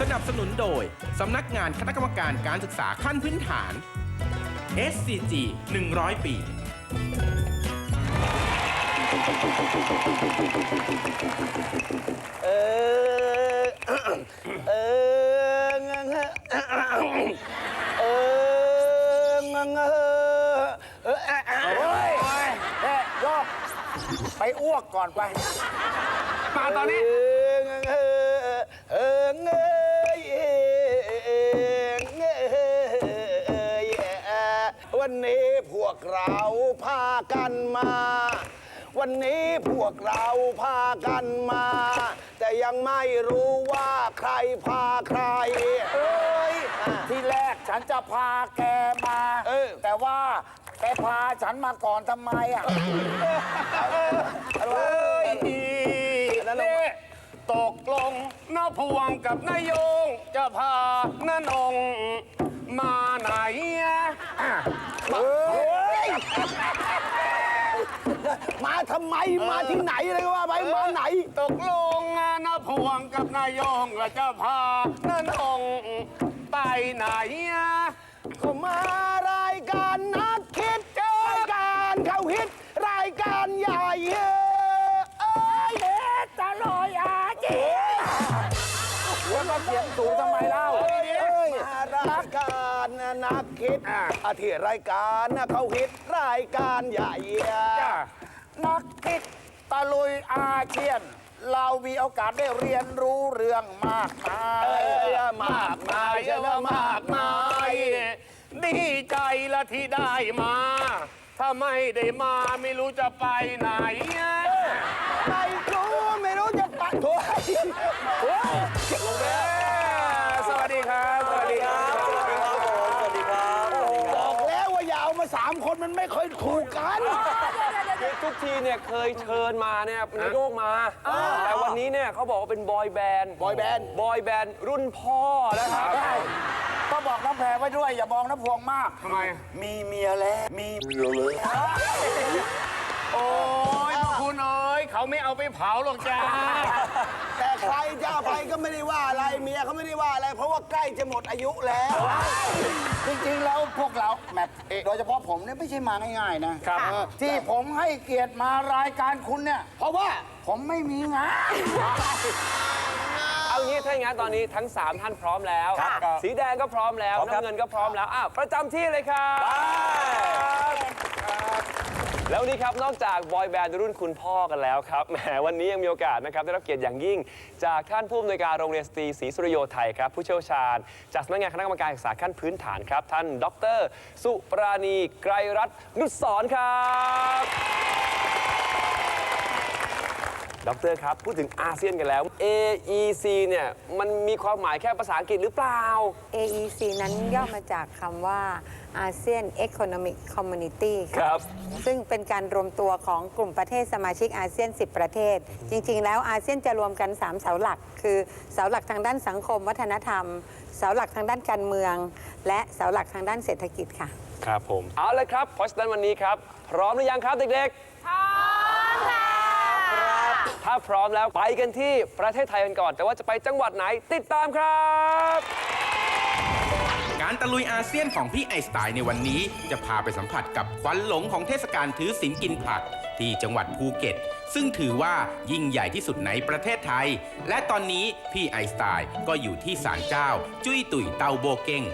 สนับสนุนโดย สำนักงานคณะกรรมการการศึกษาขั้นพื้นฐาน SCG 100 ปี เออ เออเงงเออเงงเออเออโอ้ยแม่ยอกไปอ้วกก่อนไป มาตอนนี้ เออเออเออ วันนี้พวกเราพากันมา วันนี้พวกเราพากันมา แต่ยังไม่รู้ว่าใครพาใคร เอ้ยที่แรกฉันจะพาแกมา เออ แต่ว่าแกพาฉันมาก่อนทำไมอะอะไรนี่ตกลงน้าพวงกับนายโยง จะพาน้านงมาไหนอะเฮ้ย มาทำไมมาที่ไหนเลยว่าไปมาไหน ตกลงน้าพวงกับนายโยงจะพาน้านงไปไหนอะก็มารายการนักคิดรายการเขาฮิตรายการใหญ่เอ้ยเอ๊ะตลอยอาจีแล้วมาเสียงสูงทำไมเล่าเอ้ยมาราย การนักคิดอาที่รายการนะเขาฮิตรายการใหญ่จ้ะ นักคิดตะลุยอาเชียน เรามีโอกาสได้เรียนรู้เรื่องมากมายเอ้ยมากมายใช่ไหมมากมาย ดีใจละที่ได้มา ถ้าไม่ได้มาไม่รู้จะไปไหนอะไม่รู้ไม่รู้จะปัดโถยโอ้ย สวัสดีครับ สวัสดีครับ บอกแล้วว่าอย่าเอามาสามคนมันไม่ค่อยถูกกัน ทุกทีเนี่ยเคยเชิญมาเนี่ยนายโยกมา แต่วันนี้เนี่ยเขาบอกว่าเป็นบอยแบนด์บอยแบนด์ บอยแบนด์รุ่นพ่อนะครับก็บอกน้ำแพรไว้ด้วย อย่ามองน้ำพวงมาก ทำไม มีเมียแล้ว มีเมียเลย โอ้ยพวกคุณ เอ้ยเขาไม่เอาไปเผาหรอกจ้า แต่ใครจะเอาไปก็ไม่ได้ว่าอะไรเมียเขาไม่ได้ว่าอะไร เพราะว่าใกล้จะหมดอายุแล้ว จริงๆแล้วพวกเราแมทโดยเฉพาะผมเนี่ยไม่ใช่มาง่ายๆนะครับที่ผมให้เกียรติมารายการคุณเนี่ย เพราะว่าผมไม่มีงาน เอางี้ถ้าอย่างนั้นตอนนี้ทั้ง 3 ท่านพร้อมแล้วสีแดงก็พร้อมแล้ว น้ำเงินก็พร้อมแล้วอะประจำที่เลยครับ แล้ววันนี้ครับนอกจากบอยแบนด์รุ่นคุณพ่อกันแล้วครับแหมวันนี้ยังมีโอกาสนะครับได้รับเกียรติอย่างยิ่ง จากท่านผู้อำนวยการโรงเรียนสตรีศรีสุริโยไทยครับผู้เชี่ยวชาญ จากสำนักงานคณะกรรมการศึกษาขั้นพื้นฐานครับ ท่านดร สุปราณีไกรรัตน์นุสรณ์ครับ ดรครับ พูดถึงอาเซียนกันแล้ว AEC เนี่ยมันมีความหมายแค่ภาษาอังกฤษหรือเปล่า AEC นั้นย่อมาจากคำว่า ASEAN Economic Community ครัค่ะบ ซึ่งเป็นการรวมตัวของกลุ่มประเทศสมาชิกอาเซียน 10 ประเทศ จริง ๆ แล้วอาเซียนจะรวมกัน 3 เสาหลัก คือเสาหลักทางด้านสังคม วัฒนธรรม เสาหลักทางด้านการเมือง และเสาหลักทางด้านเศรษฐกิจค่ะ ครับผม เอาเลยครับ เพราะฉะนั้นวันนี้ครับ พร้อมหรือยังครับเด็กๆพร้อมค่ะ ถ้าพร้อมแล้วไปกันที่ประเทศไทยกันก่อน แต่ว่าจะไปจังหวัดไหนติดตามครับ การตะลุยอาเซียนของพี่ไอน์สไตล์ในวันนี้ จะพาไปสัมผัสกับควันหลงของเทศกาลถือศีลกินผัก ที่จังหวัดภูเก็ต ซึ่งถือว่ายิ่งใหญ่ที่สุดในประเทศไทย และตอนนี้พี่ไอน์สไตล์ก็อยู่ที่ศาลเจ้า จุ้ยตุ๋ยเตาโบเก้ง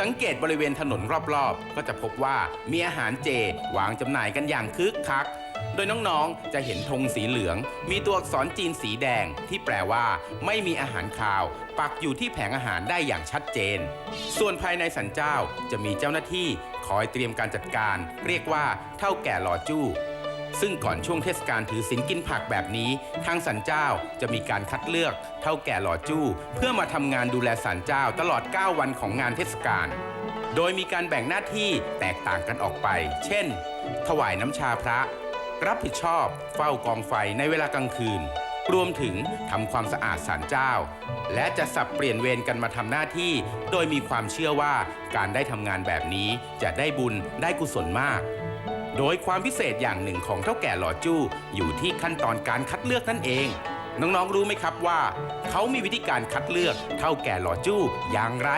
สังเกตบริเวณถนนรอบๆ ก็จะพบว่ามีอาหารเจวางจำหน่ายกันอย่างคึกคัก โดยน้องๆ จะเห็นธงสีเหลือง มีตัวอักษรจีนสีแดงที่แปลว่า ไม่มีอาหารคาว ปักอยู่ที่แผงอาหารได้อย่างชัดเจน ส่วนภายในสันเจ้าจะมีเจ้าหน้าที่คอยเตรียมการจัดการ เรียกว่าเท่าแก่หล่อจู้ ซึ่งก่อนช่วงเทศกาลถือศีลกินผักแบบนี้ ทางสันเจ้าจะมีการคัดเลือกเท่าแก่หล่อจู้ เพื่อมาทำงานดูแลสันเจ้าตลอด 9 วันของงานเทศกาลโดยมีการแบ่งหน้าที่แตกต่างกันออกไป เช่น ถวายน้ำชาพระ รับผิดชอบเฝ้ากองไฟในเวลากลางคืน รวมถึงทำความสะอาดศาลเจ้า และจะสับเปลี่ยนเวรกันมาทำหน้าที่ โดยมีความเชื่อว่าการได้ทำงานแบบนี้จะได้บุญได้กุศลมากโดยความพิเศษอย่างหนึ่งของเท่าแก่หล่อจู้ อยู่ที่ขั้นตอนการคัดเลือกนั่นเอง น้องๆรู้ไหมครับว่า เขามีวิธีการคัดเลือกเท่าแก่หล่อจู้อย่างไร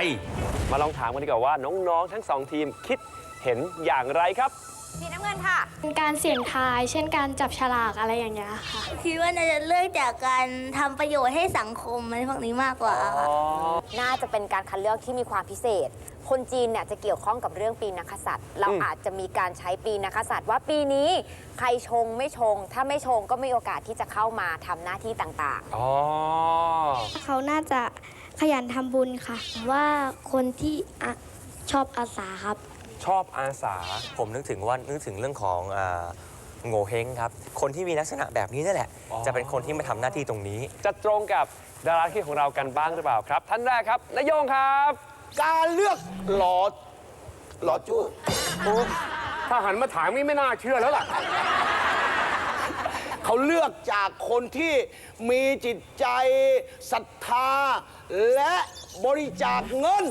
มาลองถามกันดีกว่าว่าน้องๆทั้งสองทีมคิดเห็นอย่างไรครับ สีน้ำเงินค่ะ เป็นการเสี่ยงทาย เช่นการจับฉลากอะไรอย่างเงี้ยค่ะ คิดว่าน่าจะเลือกจากการทำประโยชน์ให้สังคมอะไรพวกนี้มากกว่าค่ะน่าจะเป็นการคัดเลือกที่มีความพิเศษ คนจีนเนี่ยจะเกี่ยวข้องกับเรื่องปีนักกษัตริย์ เราอืมอาจจะมีการใช้ปีนักกษัตริย์ ว่าปีนี้ใครชงไม่ชง ถ้าไม่ชงก็มีโอกาสที่จะเข้ามาทำหน้าที่ต่างอ๋อ เขาน่าจะขยันทำบุญค่ะ ว่าคนที่อะชอบอาสาครับ ชอบอาสา ผมนึกถึงว่านึกถึงเรื่องของอ่าโง่เฮงครับ คนที่มีลักษณะแบบนี้นั่นแหละอ๋อจะเป็นคนที่มาทำหน้าที่ตรงนี้ จะตรงกับดาราที่ของเรากันบ้างหรือเปล่าครับ ท่านแรกครับนายโยงครับ การเลือกหล่อหล่อจู้ถ้าหันมาถามนี่ไม่น่าเชื่อแล้วล่ะ เขาเลือกจากคนที่มีจิตใจศรัทธา และบริจาคเงิน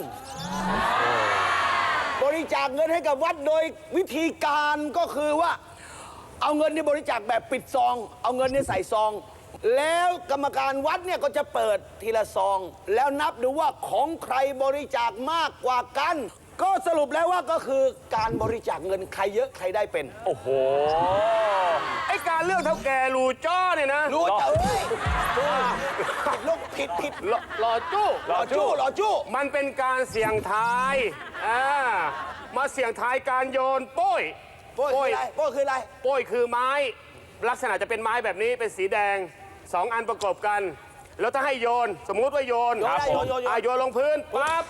บริจาคเงินให้กับวัดโดยวิธีการก็คือว่า เอาเงินนี่บริจาคแบบปิดซอง เอาเงินนี่ใส่ซอง แล้วกรรมการวัดเนี่ยก็จะเปิดทีละซอง แล้วนับดูว่าของใครบริจาคมากกว่ากัน ก็สรุปแล้วว่าก็คือการบริจาคเงินใครเยอะใครได้เป็น โอ้โห ไอการเลือกเท่าแก่รูจ้อเนี่ยนะรู้จะเอ้ยผิดลูกผิดผิดหล่อหล่อจู้หล่อจู้หล่อจู้มันเป็นการเสี่ยงทายอ่ามาเสี่ยงทายการโยนโป้ยโป้ยคืออะไรโป้ยคืออะไรโป้ยคือไม้ ลักษณะจะเป็นไม้แบบนี้เป็นสีแดงสองอันประกบกัน แล้วถ้าให้โยน สมมุติว่าโยนโยนได้ครับผมโยนโยนโยน อะโยนลงพื้นปั๊บ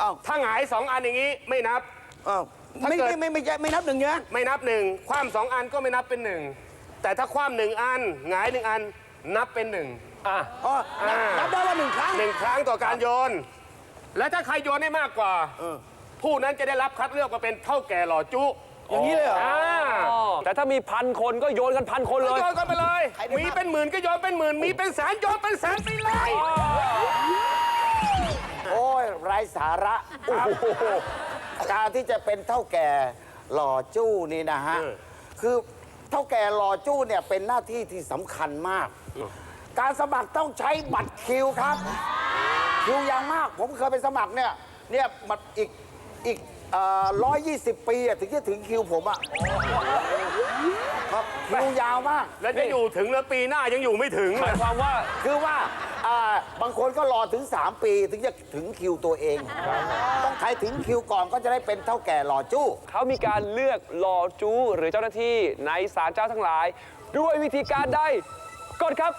อ้าว ถ้าหงายสองอันอย่างนี้ไม่นับ อ้าวถ้าไม่เกิด ไม่ไม่ไม่ใช่ไม่นับหนึ่งนะไม่นับหนึ่งคว่ำสองอันก็ไม่นับเป็นหนึ่งแต่ถ้าคว่ำหนึ่งอันหงายหนึ่งอันนับเป็นหนึ่งอะ อ๋อนับอ่านั นับได้ว่าหนึ่งครั้ง หนึ่งครั้งต่อการโยน และถ้าใครโยนได้มากกว่าผู้นั้นจะได้รับคัดเลือกมาเป็นเท่าแก่หล่อจุอย่างนี้เลยเหรอ อ่าแต่ถ้ามีพันคนก็โยนกันพันคนเลยโยนกันไปเลย ใครได้มาก มีเป็นหมื่นก็โยนเป็นหมื่นมีเป็นแสนโยนเป็นแสนไปเลย โอ้ยไร้สาระโอ้โหการที่จะเป็นเท่าแก่หล่อจู้นี่นะฮะ คือเท่าแก่หล่อจู้เนี่ยเป็นหน้าที่ที่สำคัญมาก การสมัครต้องใช้บัตรคิวครับ คิวอย่างมาก ผมเคยไปสมัครเนี่ย เนี่ยมันอีกอีกร้อยยี่สิบปีอะถึงจะถึงคิวผมอะครับคิวยาวมาก แล้วจะอยู่ถึงแล้วปีหน้ายังอยู่ไม่ถึงหมายความว่า คือว่า อ่าบางคนก็รอถึง 3 ปีถึงจะถึงคิวตัวเอง ต้องใครถึงคิวก่อนก็จะได้เป็นเท่าแก่หล่อจู้ เขามีการเลือกหล่อจูหรือเจ้าหน้าที่ในศาลเจ้าทั้งหลาย ด้วยวิธีการใดกดครับ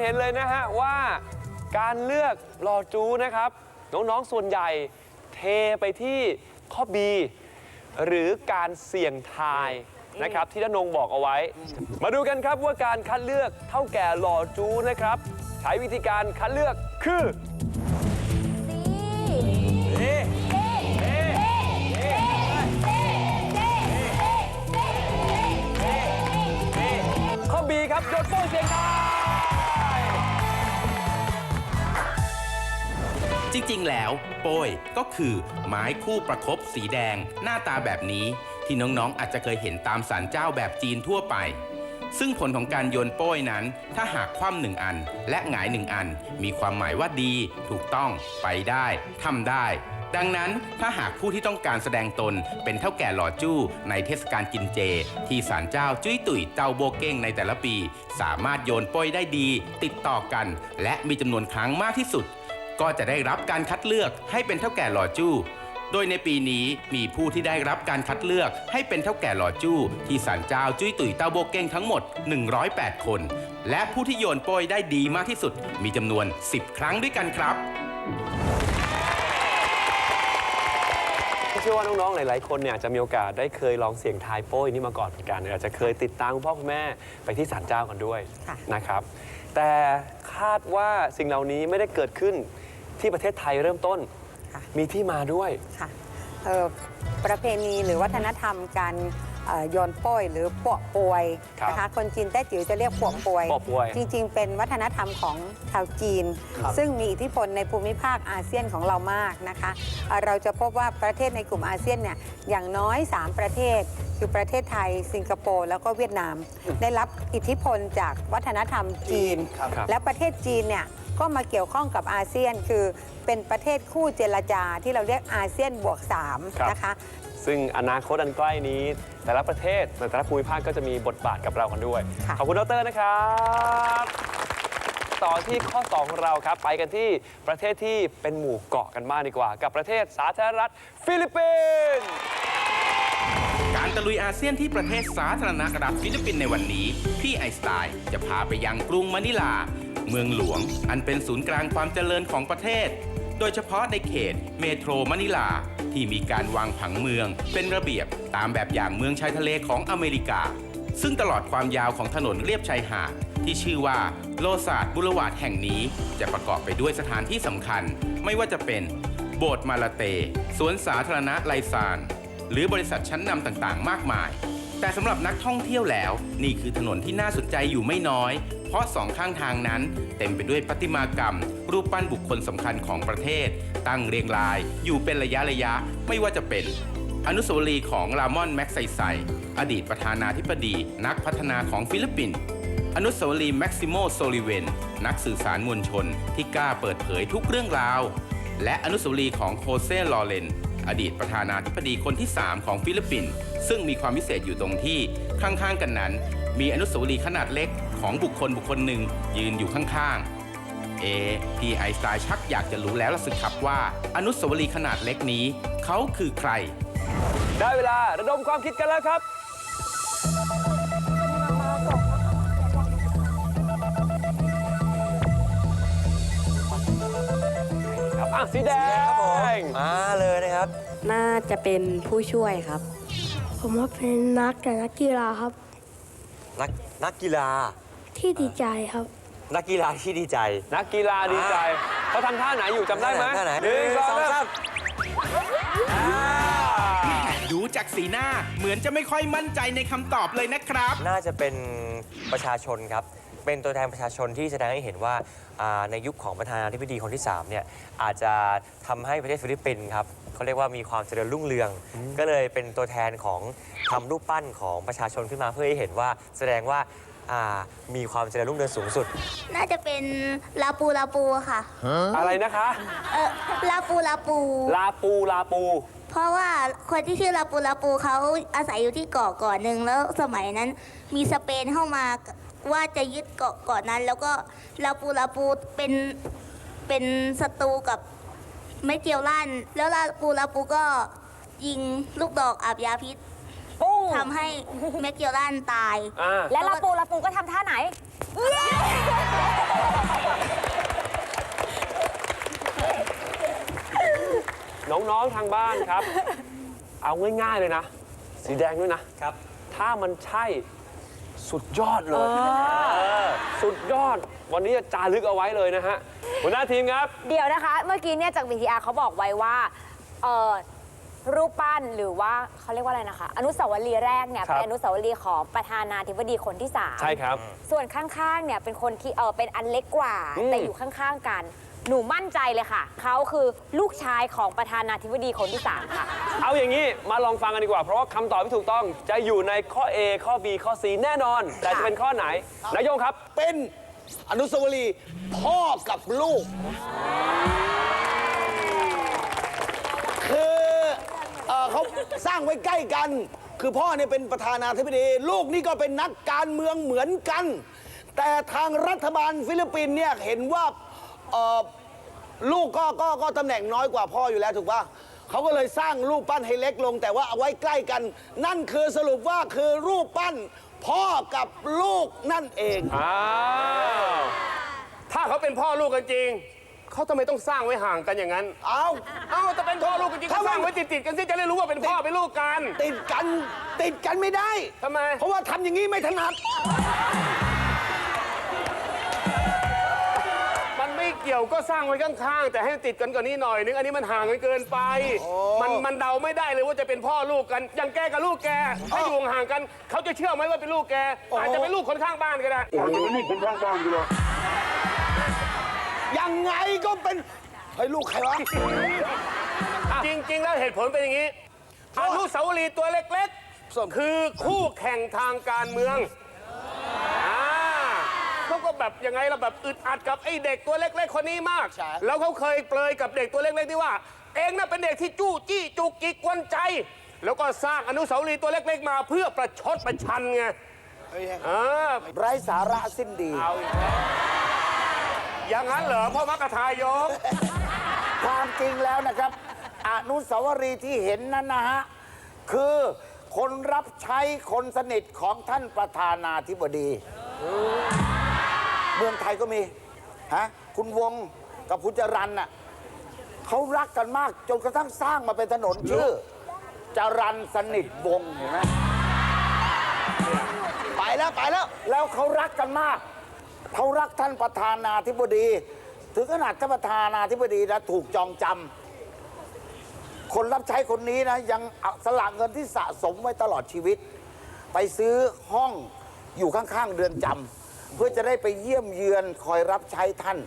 เห็นเลยนะฮะว่าการเลือกรอจูนะครับ น้องๆส่วนใหญ่เทไปที่ข้อ B หรือการเสี่ยงทายนะครับ ที่ด้านนงบอกเอาไว้ มาดูกันครับว่าการคัดเลือกเท่าแก่หล่อจูนะครับ ใช้วิธีการคัดเลือกคือข้อ B ครับโยนโป้งเสียงทาย ริงๆ แล้ว โป้ยก็คือไม้คู่ประคบสีแดง หน้าตาแบบนี้ที่น้องๆ อาจจะเคยเห็นตามสารเจ้าแบบจีนทั่วไป ซึ่งผลของการโยนโป้ยนั้น ถ้าหากคว่ำหนึ่งอัน และหงายหนึ่งอัน มีความหมายว่าดี ถูกต้อง ไปได้ทำได้ ดังนั้นถ้าหากผู้ที่ต้องการแสดงตนเป็นเท่าแก่หล่อจู้ ในเทศกาลกินเจ ที่ศาลเจ้าจุ้ยตุ๋ยเจ้าโบเก้งในแต่ละปี สามารถโยนโป้ยได้ดี ติดต่อกัน และมีจำนวนครั้งมากที่สุด ก็จะได้รับการคัดเลือกให้เป็นเท่าแก่หล่อจู้ โดยในปีนี้มีผู้ที่ได้รับการคัดเลือกให้เป็นเท่าแก่หล่อจู้ ที่ศาลเจ้าจุ้ยตุ๋ยเต้าโบกเก้งทั้งหมด 108 คน และผู้ที่โยนโป้ยได้ดีมากที่สุด มีจำนวน 10 ครั้งด้วยกันครับเชื่อว่าน้องๆ หลายๆ คนเนี่ยอาจจะมีโอกาสได้เคยลองเสี่ยงทายโป้ยนี่มาก่อนเหมือนกันอาจจะเคยติดตามคุณพ่อคุณแม่ไปที่ศาลเจ้ากันด้วยค่ะนะครับ แต่คาดว่าสิ่งเหล่านี้ไม่ได้เกิดขึ้น ที่ประเทศไทยเริ่มต้นมีที่มาด้วย ค่ะเอ่อประเพณีหรือวัฒนธรรมการเอ่อโยนโป้ยหรือปวกปวยครับนะคะคนจีนแต้จิ๋วจะเรียกปวกปวย ปวกปวยจริงๆ เป็นวัฒนธรรมของชาวจีนซึ่งมีอิทธิพลในภูมิภาคอาเซียนของเรามากนะคะเอ่อเราจะพบว่าประเทศในกลุ่มอาเซียนเนี่ยอย่างน้อย 3 ประเทศ คือประเทศไทย สิงคโปร์ แล้วก็เวียดนาม ได้รับอิทธิพลจากวัฒนธรรมจีน ครับ และประเทศจีนเนี่ย ก็มาเกี่ยวข้องกับอาเซียน คือเป็นประเทศคู่เจรจาที่เราเรียกอาเซียนบวกครับ3นะคะซึ่งอนาคตอันใกล้นี้ แต่ละประเทศแต่ละภูมิภาคก็จะมีบทบาทกับเรากันด้วยค่ะขอบคุณดรนะครับ ต่อที่ข้อ 2 ของเราครับ ไปกันที่ประเทศที่เป็นหมู่เกาะกันมากดีกว่า กับประเทศสาธารณรัฐฟิลิปปินส์การตะลุยอาเซียนที่ประเทศสาธารณรัฐฟิลิปปินส์ในวันนี้ พี่ไอน์สไตล์จะพาไปยังกรุงมะนิลา เมืองหลวง อันเป็นศูนย์กลางความเจริญของประเทศ โดยเฉพาะในเขตเมโทรมะนิลา ที่มีการวางผังเมือง เป็นระเบียบตามแบบอย่างเมืองชายทะเลของอเมริกา ซึ่งตลอดความยาวของถนนเลียบชายหาดที่ชื่อว่าโลซาดบุรวาดแห่งนี้จะประกอบไปด้วยสถานที่สำคัญ ไม่ว่าจะเป็นโบสถ์มาลาเต สวนสาธารณะไลซาน หรือบริษัทชั้นนำต่างๆ มากมาย แต่สำหรับนักท่องเที่ยวแล้ว นี่คือถนนที่น่าสนใจอยู่ไม่น้อย เพราะสองข้างทางนั้นเต็มไปด้วยประติมากรรม รูปปั้นบุคคลสำคัญของประเทศ ตั้งเรียงราย อยู่เป็นระยะระยะ ไม่ว่าจะเป็น อนุสาวรีย์ของลามอนแม็กไซไซ อดีตประธานาธิบดีนักพัฒนาของฟิลิปปินส์อนุสาวรีย์แม็กซิโมโซลิเวน นักสื่อสารมวลชน ที่กล้าเปิดเผยทุกเรื่องราว และอนุสาวรีย์ของโคเซลอเรนอดีตประธานาธิบดีคนที่ 3 ของฟิลิปปินส์ซึ่งมีความพิเศษอยู่ตรงที่ข้างๆกันนั้น มีอนุสาวรีย์ขนาดเล็ก ของบุคคลบุคคลหนึ่งยืนอยู่ข้างๆ เอะพี่ไอน์สไตล์ชักอยากจะรู้แล้วละสิครับว่า อนุสาวรีย์ขนาดเล็กนี้ เขาคือใคร ได้เวลาระดมความคิดกันแล้วครับ ครับอะสีแดครับผมงมาเลยนะครับ น่าจะเป็นผู้ช่วยครับ ผมว่าเป็นนักแต่นักกีฬาครับ นักนักกีฬา ที่ดีใจครับ นักกีฬาที่ดีใจ นักกีฬาดีใจเขาทำท่าไหนอยู่จำได้ไหมท่าไหนหนึ่งสองสามดูจากสีหน้าเหมือนจะไม่ค่อยมั่นใจในคำตอบเลยนะครับ น่าจะเป็นประชาชนครับ เป็นตัวแทนประชาชนที่แสดงให้เห็นว่าอ่าในยุคของประธานาธิบดีคนที่3เนี่ยอาจจะทำให้ประเทศฟิลิปปินส์ครับเขาเรียกว่ามีความเจริญรุ่งเรือง ก็เลยเป็นตัวแทนของทำรูปปั้นของประชาชนขึ้นมาเพื่อให้เห็นว่าแสดงว่า อ่ามีความเจริญรุ่งเรืองสูงสุด น่าจะเป็นลาปูลาปูค่ะ อะไรนะคะ เออลาปูลาปู ลาปูลาปู เพราะว่าคนที่ชื่อลาปูลาปูเขาอาศัยอยู่ที่เกาะเกาะหนึ่งแล้วสมัยนั้นมีสเปนเข้ามาว่าจะยึดเกาะเกาะนั้น แล้วก็ลาปูลาปูเป็นเป็นศัตรูกับเมเจียวลันแล้วลาปูลาปูก็ยิงลูกดอกอาบยาพิษ ปุ้ง ทำให้เมเจียวลันตาย อ่าและลาปูลาปูก็ทำท่าไหน น้องๆทางบ้านครับ เอาง่ายๆเลยนะ สีแดงด้วยนะครับ ถ้ามันใช่สุดยอดเลยเออสุดยอด วันนี้จะจารึกเอาไว้เลยนะฮะหัวหน้าทีมครับ เดี๋ยวนะคะ เมื่อกี้เนี่ยจาก VTR เขาบอกไว้ว่าเอ่อ รูปปั้นหรือว่าเขาเรียกว่าอะไรนะคะ อนุสาวรีย์แรกเนี่ยครับ เป็นอนุสาวรีย์ของประธานาธิบดีคนที่สาม ใช่ครับ ส่วนข้างๆ เนี่ยเป็นคนที่เออเป็นอันเล็กกว่า อืม แต่อยู่ข้างๆ กัน หนูมั่นใจเลยค่ะ เขาคือลูกชายของประธานาธิบดีคนที่3ค่ะ เอาอย่างนี้มาลองฟังกันดีกว่า เพราะว่าคำตอบที่ถูกต้องจะอยู่ในข้อ A ข้อ B ข้อ C แน่นอน แต่จะเป็นข้อไหนนายโยงครับ เป็นอนุสาวรีย์พ่อกับลูก คือ เอ่อเขาสร้างไว้ใกล้กัน คือพ่อเนี่ยเป็นประธานาธิบดี ลูกนี่ก็เป็นนักการเมืองเหมือนกัน แต่ทางรัฐบาลฟิลิปปินส์เนี่ยเห็นว่าเอ่อลูกก็ก็ก็ตำแหน่งน้อยกว่าพ่ออยู่แล้วถูกปะเขาก็เลยสร้างรูปปั้นให้เล็กลง แต่ว่าเอาไว้ใกล้กัน นั่นคือสรุปว่าคือรูปปั้นพ่อกับลูกนั่นเอง อ้าว ถ้าเขาเป็นพ่อลูกกันจริง เขาทำไมต้องสร้างไว้ห่างกันอย่างนั้น เอา เอ้าแต่เป็นพ่อลูกกันจริงก็สร้างไว้ติดๆกันสิจะได้รู้ว่าเป็นพ่อเป็นลูกกันติดกันติดกันไม่ได้ ทำไม เพราะว่าทำอย่างนี้ไม่ถนัด มันไม่เกี่ยวยวก็สร้างไว้ข้างๆ แต่ให้ติดกันกว่านี้หน่อยนึงอันนี้มันห่างกันเกินไป มันมันเดาไม่ได้เลยว่าจะเป็นพ่อลูกกันอย่างแกกับลูกแกถ้าอยู่ห่างๆกัน เขาจะเชื่อไหมว่าเป็นลูกแก อาจจะเป็นลูกคนข้างบ้านก็ได้ยั งไงก็เป็นเฮ้ยลูกใครวะจริง ๆ แล้วเหตุผลเป็นอย่างนี้อนุสาวรีย์ตัวเล็กส้มๆคือคู่แข่งทางการเมืองอ่าเขาก็แบบยังไงเราแบบอึดอัดกับไอ้เด็กตัวเล็ก ๆ คนนี้มาก แล้วเขาเคยเปลยกับเด็กตัวเล็กๆที่ว่า เองน่ะเป็นเด็กที่จู้จี้จุกจิกกวนใจ แล้วก็สร้างอนุสาวรีย์ตัวเล็ก ๆ มาเพื่อประชดประชันไงอ่าไร้สาระสิ้นดีเอาอีกแล้วอย่างนั้นเหรอพ่อมักกะทายก ความจริงแล้วนะครับ อนุสาวรีย์ที่เห็นนั้นนะฮะ คือคนรับใช้คนสนิทของท่านประธานาธิบดี เมืองไทยก็มีฮะคุณวงกับคุณจรันน่ะเขารักกันมากจนกระทั่งสร้างมาเป็นถนนชื่อจรันสนิทวงศ์เห็นไหมไปแล้วไปแล้ว แล้วเขารักกันมาก เขารักท่านประธานาธิบดี ถึงขนาดท่านประธานาธิบดีนะถูกจองจำคนรับใช้คนนี้นะยังเอาสละเงินที่สะสมไว้ตลอดชีวิต ไปซื้อห้องอยู่ข้างๆเรือนจำเพื่อจะได้ไปเยี่ยมเยือนคอยรับใช้ท่าน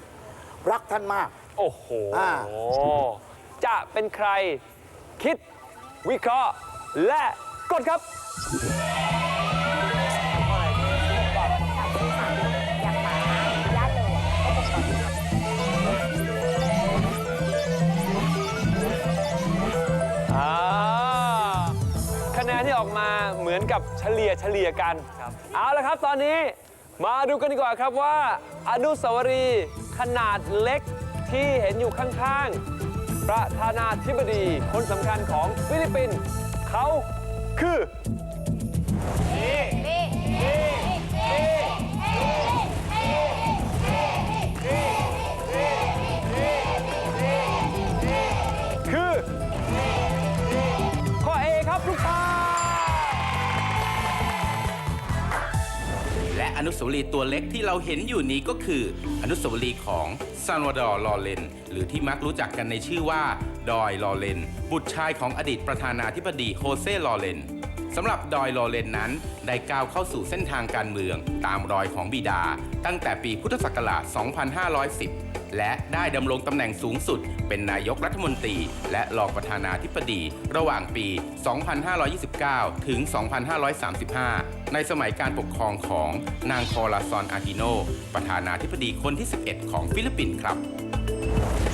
รักท่านมาก โอ้โห อ่า จะเป็นใครคิดวิเคราะห์ และกดครับ กับเฉลี่ยเฉลี่ยกันเอาละครับตอนนี้มาดูกันดีกว่าครับว่า อนุสาวรีย์ขนาดเล็กที่เห็นอยู่ข้างๆ ประธานาธิบดีคนสำคัญของฟิลิปปินส์เขาคือคือ นุสาวรีย์ตัวเล็กที่เราเห็นอยู่นี้ก็คือ อนุสาวรีย์ของซานวาดอร์ลอเรนหรือที่มักรู้จักกันในชื่อว่า ดอยลอเรนบุตรชายของอดีตประธานาธิบดีโฮเซ่ลอเรน สำหรับดอยโลเรนนั้น ได้ก้าวเข้าสู่เส้นทางการเมือง ตามรอยของบิดา ตั้งแต่ปีพุทธศักราช 2510 และได้ดำรงตำแหน่งสูงสุด เป็นนายกรัฐมนตรี และรองประธานาธิบดี ระหว่างปี 2529 ถึง 2535 ในสมัยการปกครองของนางคอราซอนอากิโน ประธานาธิบดีคนที่ 11 ของฟิลิปปินส์ครับ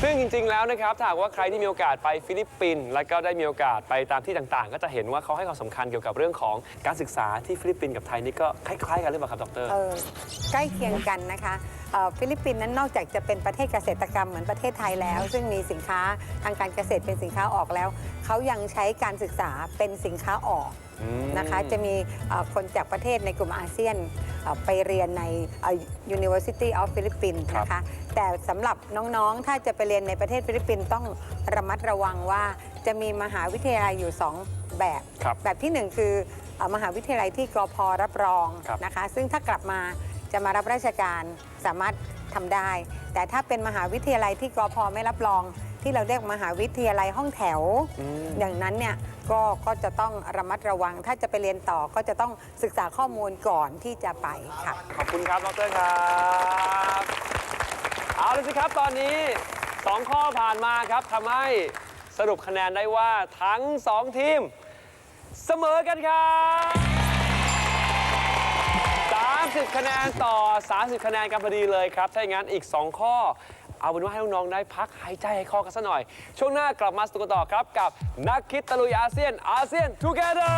ซึ่งจริง ๆ แล้วนะครับถ้าหากว่าใครที่มีโอกาสไปฟิลิปปินส์และก็ได้มีโอกาสไปตามที่ต่างๆ ก็จะเห็นว่าเขาให้ความสำคัญเกี่ยวกับเรื่องของการศึกษาที่ฟิลิปปินส์กับไทยนี่ก็คล้ายๆ กันหรือเปล่าครับดรเออใกล้เคียงกันนะคะเอ่อฟิลิปปินส์นั้นนอกจากจะเป็นประเทศเกษตรกรรมเหมือนประเทศไทยแล้ว ซึ่งมีสินค้าทางการเกษตรเป็นสินค้าออกแล้ว เขายังใช้การศึกษาเป็นสินค้าออกนะคะจะมีเอ่อคนจากประเทศในกลุ่มอาเซียนเอ่อไปเรียนในเอ่อ University of Philippines นะคะแต่สำหรับน้องๆ ถ้าจะไปเรียนในประเทศฟิลิปปินส์ต้องระมัดระวังว่าจะมีมหาวิทยาลัยอยู่ 2 แบบ ครับ แบบที่หนึ่งคือเอ่อมหาวิทยาลัยที่กพรับรองครับ นะคะ ซึ่งถ้ากลับมา จะมารับราชการสามารถทำได้ แต่ถ้าเป็นมหาวิทยาลัยที่กพไม่รับรอง ที่เราเรียกมหาวิทยาลัยห้องแถว อย่างนั้นเนี่ยก็ก็จะต้องระมัดระวัง ถ้าจะไปเรียนต่อก็จะต้องศึกษาข้อมูลก่อนที่จะไปค่ะ ขอบคุณครับดรครับ เอาเลยสิครับตอนนี้ 2 ข้อผ่านมาครับทำให้สรุปคะแนนได้ว่าทั้ง 2 ทีม เสมอกันครับ 30 คะแนนต่อ 30 คะแนนกันพอดีเลยครับ ถ้าอย่างนั้นอีก 2 ข้อ เอาเป็นว่าให้น้องๆได้พักหายใจให้คอกันสักหน่อย ช่วงหน้ากลับมาสนุกกันต่อครับกับนักคิดตะลุยอาเซียนอาเซียน Together